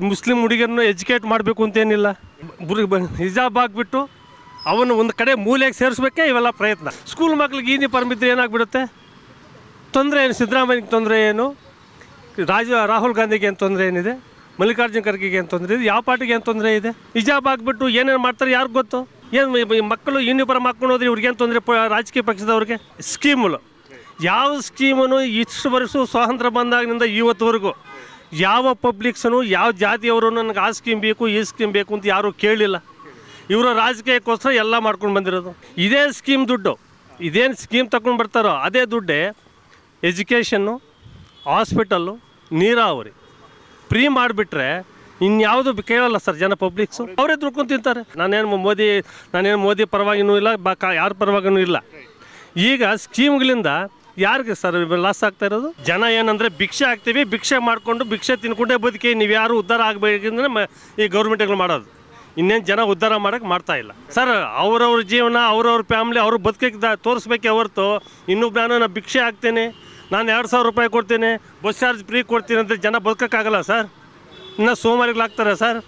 Muslim ಹುಡುಗಿಯನ್ನು educate ಮಾಡಬೇಕು ಅಂತೇನಿಲ್ಲ ಹಿಜಾಬ್ ಹಾಕ್ಬಿಟ್ಟು ಅವನು ಒಂದು ಕಡೆ ಮೂಲೆಗೆ ಸೇರಿಸ್ಬೇಕೆ ಇವೆಲ್ಲ ಪ್ರಯತ್ನ. ಸ್ಕೂಲ್ ಮಕ್ಳಿಗೆ ಯೂನಿಫಾರ್ಮ್ ಪರಮಿದ್ರೆ ಏನಾಗ್ಬಿಡುತ್ತೆ? ತೊಂದರೆ ಏನು? ಸಿದ್ದರಾಮಯ್ಯಗೆ ತೊಂದರೆ ಏನು? ರಾಜ ರಾಹುಲ್ ಗಾಂಧಿಗೆ ಏನು ತೊಂದರೆ ಏನಿದೆ? ಮಲ್ಲಿಕಾರ್ಜುನ ಖರ್ಗೆಗೆ ಏನು ತೊಂದರೆ ಇದೆ? ಯಾವ ಪಾರ್ಟಿಗೆ ಏನು ತೊಂದರೆ ಇದೆ? ಹಿಜಾಬ್ ಹಾಕ್ಬಿಟ್ಟು ಏನೇನು ಮಾಡ್ತಾರೆ ಯಾರು ಗೊತ್ತು? ಏನು ಮಕ್ಕಳು ಯೂನಿಫಾರ್ಮ್ ಹಾಕ್ಕೊಂಡು ಹೋದ್ರೆ ಇವ್ರಿಗೇನು ತೊಂದರೆ ಪ- ರಾಜಕೀಯ ಪಕ್ಷದವ್ರಿಗೆ? ಸ್ಕೀಮ್ಗಳು ಯಾವ ಸ್ಕೀಮನ್ನು ಇಷ್ಟು ವರ್ಷ ಸ್ವಾತಂತ್ರ್ಯ ಬಂದಾಗಿನಿಂದ ಇವತ್ತುವರೆಗೂ. ಯಾವ ಪಬ್ಲಿಕ್ಸನು, ಯಾವ ಜಾತಿಯವರು ನನಗೆ ಆ ಸ್ಕೀಮ್ ಬೇಕು, ಈ ಸ್ಕೀಮ್ ಬೇಕು ಅಂತ ಯಾರೂ ಕೇಳಿಲ್ಲ. ಇವರ ರಾಜಕೀಯಕ್ಕೋಸ್ಕರ ಎಲ್ಲ ಮಾಡ್ಕೊಂಡು ಬಂದಿರೋದು. ಇದೇ ಸ್ಕೀಮ್ ದುಡ್ಡು. ಇದೇನು ಸ್ಕೀಮ್ ತಗೊಂಡು ಬರ್ತಾರೋ ಅದೇ ದುಡ್ಡೇ ಎಜುಕೇಷನ್ನು, ಹಾಸ್ಪಿಟಲ್ಲು, ನೀರಾವರಿ. ಫ್ರೀ ಮಾಡಿಬಿಟ್ರೆ ಇನ್ಯಾವುದು ಕೇಳಲ್ಲ ಸರ್ ಜನ ಪಬ್ಲಿಕ್ಸು. ಅವರೇ ದುಡ್ಕೊಂಡು ತಿಂತಾರೆ. ನಾನೇನು ಮೋದಿ ನಾನೇನು ಮೋದಿ ಪರವಾಗಿನೂ ಇಲ್ಲ, ಬಾ ಯಾರ ಪರವಾಗಿನೂ ಇಲ್ಲ. ಈಗ ಸ್ಕೀಮ್ಗಳಿಂದ ಯಾರಿಗೆ ಸರ್ ಲಾಸ್ ಆಗ್ತಾ ಇರೋದು? ಜನ ಏನಂದ್ರೆ ಭಿಕ್ಷೆ ಆಗ್ತೀವಿ ಭಿಕ್ಷೆ ಮಾಡಿಕೊಂಡು ಭಿಕ್ಷೆ ತಿನ್ಕೊಂಡೇ ಬದುಕಿ, ನೀವು ಯಾರು ಉದ್ಧಾರ ಆಗಬೇಕಂದ್ರೆ ಈ ಗೌರ್ಮೆಂಟ್ಗಳು ಮಾಡೋದು. ಇನ್ನೇನು ಜನ ಉದ್ಧಾರ ಮಾಡೋಕ್ಕೆ ಮಾಡ್ತಾ ಇಲ್ಲ. ಸರ್, ಅವ್ರವ್ರ ಜೀವನ, ಅವ್ರವ್ರ ಫ್ಯಾಮಿಲಿ ಅವ್ರು ಬದುಕಕ್ಕೆ ತೋರಿಸ್ಬೇಕೆ ಹೊರತು ಹೊರ್ತು ಇನ್ನೊಬ್ಬ ನಾನು ನಾನು ಭಿಕ್ಷೆ ಹಾಕ್ತೇನೆ, ನಾನು ಎರಡು ಸಾವಿರ ರೂಪಾಯಿ ಕೊಡ್ತೀನಿ, ಬಸ್ ಚಾರ್ಜ್ ಫ್ರೀ ಕೊಡ್ತೀನಿ ಅಂದ್ರೆ ಜನ ಬದುಕೋಕ್ಕಾಗಲ್ಲ ಸರ್? ಇನ್ನು ಸೋಮವಾರಿಗಳಾಗ್ತಾರೆ ಸರ್?